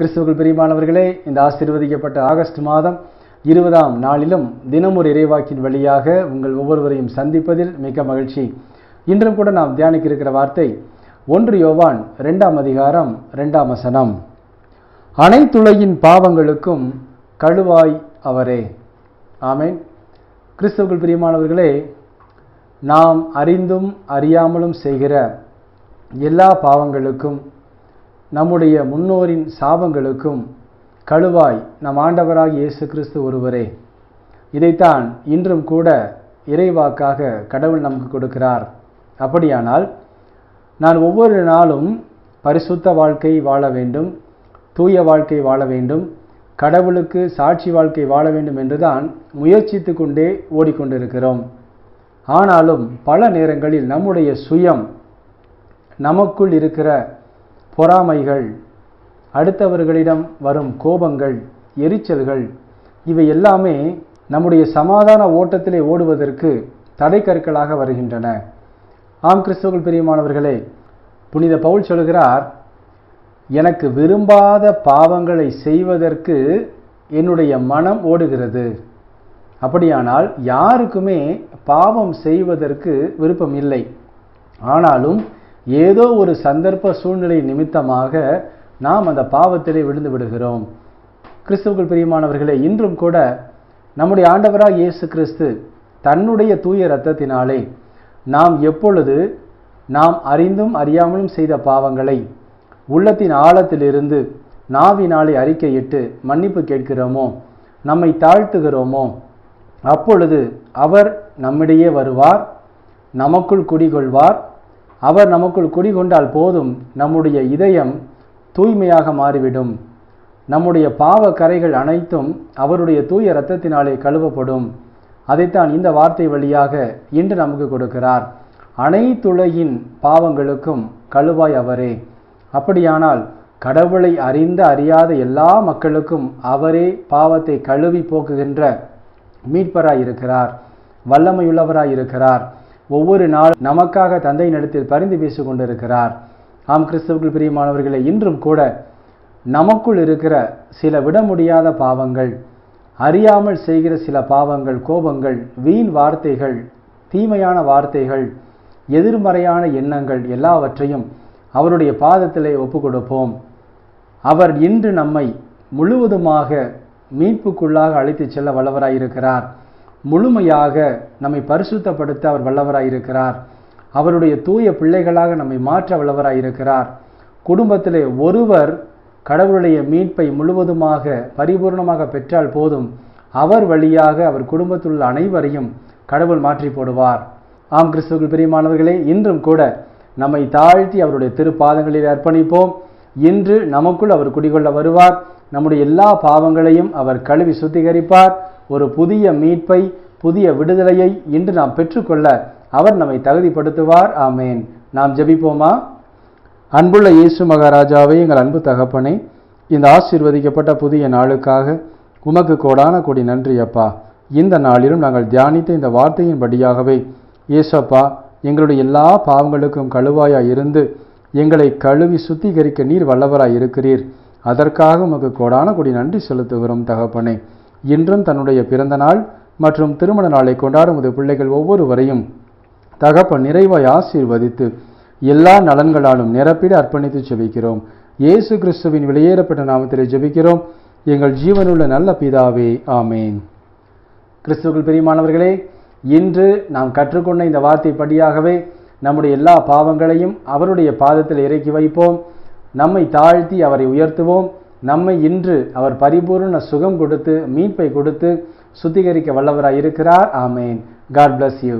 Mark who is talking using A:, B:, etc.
A: கிறிஸ்துவர்கள் பிரியமானவர்களே இந்த ஆசீர்வதிக்கப்பட்ட ஆகஸ்ட் மாதம் இருபதாம் நாளிலும் தினமொரு இறைவாக்கின் வழியாக உங்கள் ஒவ்வொருவரையும் சந்திப்பதில் மிக்க மகிழ்ச்சி. இன்றும் கூட நாம் தியானிக்க இருக்கிற வார்த்தை ஒன்று யோவான் ரெண்டாம் அதிகாரம் ரெண்டாம் வசனம். அனைத்துலகின் பாவங்களுக்கும் கழுவாய் அவரே. ஆமேன். கிறிஸ்துவுக்குள் பிரியமானவர்களே நாம் அறிந்தும் அறியாமலும் செய்கிற எல்லா பாவங்களுக்கும் நம்முடைய முன்னோரின் சாபங்களுக்கும் கழுவாய் நம் ஆண்டவராக இயேசு கிறிஸ்து ஒருவரே. இதைத்தான் இன்றும் கூட இறைவாக்காக கடவுள் நமக்கு கொடுக்கிறார். அப்படியானால் நான் ஒவ்வொரு நாளும் பரிசுத்த வாழ்க்கை வாழ வேண்டும் தூய வாழ்க்கை வாழ வேண்டும் கடவுளுக்கு சாட்சி வாழ்க்கை வாழ வேண்டும் என்றுதான் முயற்சித்து கொண்டே ஓடிக்கொண்டிருக்கிறோம். ஆனாலும் பல நேரங்களில் நம்முடைய சுயம் நமக்குள் இருக்கிற பொறாமைகள் அடுத்தவர்களிடம் வரும் கோபங்கள் எரிச்சல்கள் இவை எல்லாமே நம்முடைய சமாதான ஓட்டத்திலே ஓடுவதற்கு தடைக்கற்களாக வருகின்றன. ஆம் கிறிஸ்துவர்கள் பிரியமானவர்களே புனித பவுல் சொல்கிறார் எனக்கு விரும்பாத பாவங்களை செய்வதற்கு என்னுடைய மனம் ஓடுகிறது. அப்படியானால் யாருக்குமே பாவம் செய்வதற்கு விருப்பம் இல்லை. ஆனாலும் ஏதோ ஒரு சந்தர்ப்ப சூழ்நிலை நிமித்தமாக நாம் அந்த பாவத்திலே விழுந்து விடுகிறோம். கிறிஸ்துவுக்குள் பிரியமானவர்களே இன்றும் கூட நம்முடைய ஆண்டவராக இயேசு கிறிஸ்து தன்னுடைய தூய இரத்தத்தினாலே நாம் எப்பொழுது நாம் அறிந்தும் அறியாமலும் செய்த பாவங்களை உள்ளத்தின் ஆழத்திலிருந்து நாவினாலே அறிக்கையிட்டு மன்னிப்பு கேட்கிறோமோ நம்மை தாழ்த்துகிறோமோ அப்பொழுது அவர் நம்மிடையே வருவார் நமக்குள் குடிகொள்வார் அவர் நமக்குள் குடிகொண்டால் போதும் நம்முடைய இதயம் தூய்மையாக மாறிவிடும். நம்முடைய பாவ கரைகள் அனைத்தும் அவருடைய தூய இரத்தத்தினாலே கழுவப்படும். அதைத்தான் இந்த வார்த்தை வழியாக இன்று நமக்கு கொடுக்கிறார். அனைத்துலகின் பாவங்களுக்கும் கழுவாய் அவரே. அப்படியானால் கடவுளை அறிந்த அறியாத எல்லா மக்களுக்கும் அவரே பாவத்தை கழுவி போக்குகின்ற மீட்பராய் இருக்கிறார். வல்லமையுள்ளவராய் இருக்கிறார். ஒவ்வொரு நாள் நமக்காக தந்தை நடத்தில் பரிந்து பேசிக் கொண்டிருக்கிறார். ஆம் கிறிஸ்தவர்கள் பிரியமானவர்களை இன்றும் கூட நமக்குள் இருக்கிற சில விட முடியாத பாவங்கள் அறியாமல் செய்கிற சில பாவங்கள் கோபங்கள் வீண் வார்த்தைகள் தீமையான வார்த்தைகள் எதிர்மறையான எண்ணங்கள் எல்லாவற்றையும் அவருடைய பாதத்திலே ஒப்பு கொடுப்போம். அவர் இன்று நம்மை முழுவதுமாக மீட்புக்குள்ளாக அழைத்துச் செல்ல வல்லவராயிருக்கிறார். முழுமையாக நம்மை பரிசுத்தப்படுத்த அவர் வல்லவராயிருக்கிறார். அவருடைய தூய பிள்ளைகளாக நம்மை மாற்ற வல்லவராயிருக்கிறார். குடும்பத்திலே ஒருவர் கடவுளுடைய மீட்பை முழுவதுமாக பரிபூர்ணமாக பெற்றால் போதும் அவர் வழியாக அவர் குடும்பத்தில் உள்ள அனைவரையும் கடவுள் மாற்றி போடுவார். ஆம் கிறிஸ்துவர்கள் பிரியமானவர்களே இன்றும் கூட நம்மை தாழ்த்தி அவருடைய திருப்பாதங்களில் அர்ப்பணிப்போம். இன்று நமக்குள் அவர் குடிகொள்ள வருவார். நம்முடைய எல்லா பாவங்களையும் அவர் கழுவி சுத்திகரிப்பார். ஒரு புதிய மீட்பை புதிய விடுதலையை இன்று நாம் பெற்றுக்கொள்ள அவர் நம்மை தகுதிப்படுத்துவார். ஆமேன். நாம் ஜபிப்போமா? அன்புள்ள இயேசு மகாராஜாவை எங்கள் அன்பு தகப்பனே இந்த ஆசீர்வதிக்கப்பட்ட புதிய நாளுக்காக உமக்கு கோடான கொடி நன்றி அப்பா. இந்த நாளிலும் நாங்கள் தியானித்த இந்த வார்த்தையின்படியாகவே இயேசப்பா எங்களுடைய எல்லா பாவங்களுக்கும் கழுவாயாய் இருந்து எங்களை கழுவி சுத்திகரிக்க நீர் வல்லவராய் இருக்கிறீர். அதற்காக உமக்கு கோடான கொடி நன்றி செலுத்துகிறோம் தகப்பனே. இன்றும் தன்னுடைய பிறந்த நாள் மற்றும் திருமண நாளை கொண்டாடும் பிள்ளைகள் ஒவ்வொருவரையும் தகப்பன் நிறைவாய் ஆசீர்வதித்து எல்லா நலன்களாலும் நிரப்பிட அர்ப்பணித்து ஜெபிக்கிறோம் இயேசு கிறிஸ்துவின் வெளியேறப்பட்ட நாமத்திலே ஜெபிக்கிறோம். எங்கள் ஜீவனுள்ள நல்ல பிதாவே ஆமேன். கிறிஸ்துவுக்குள் பெரியமானவர்களே இன்று நாம் கற்றுக்கொண்ட இந்த வார்த்தை படியாகவே நம்முடைய எல்லா பாவங்களையும் அவருடைய பாதத்தில் இறக்கி வைப்போம். நம்மை தாழ்த்தி அவரை உயர்த்துவோம். நம்மை இன்று அவர் பரிபூர்ண சுகம் கொடுத்து மீட்பை கொடுத்து சுத்திகரிக்க வல்லவராக இருக்கிறார் ஆமேன். God bless you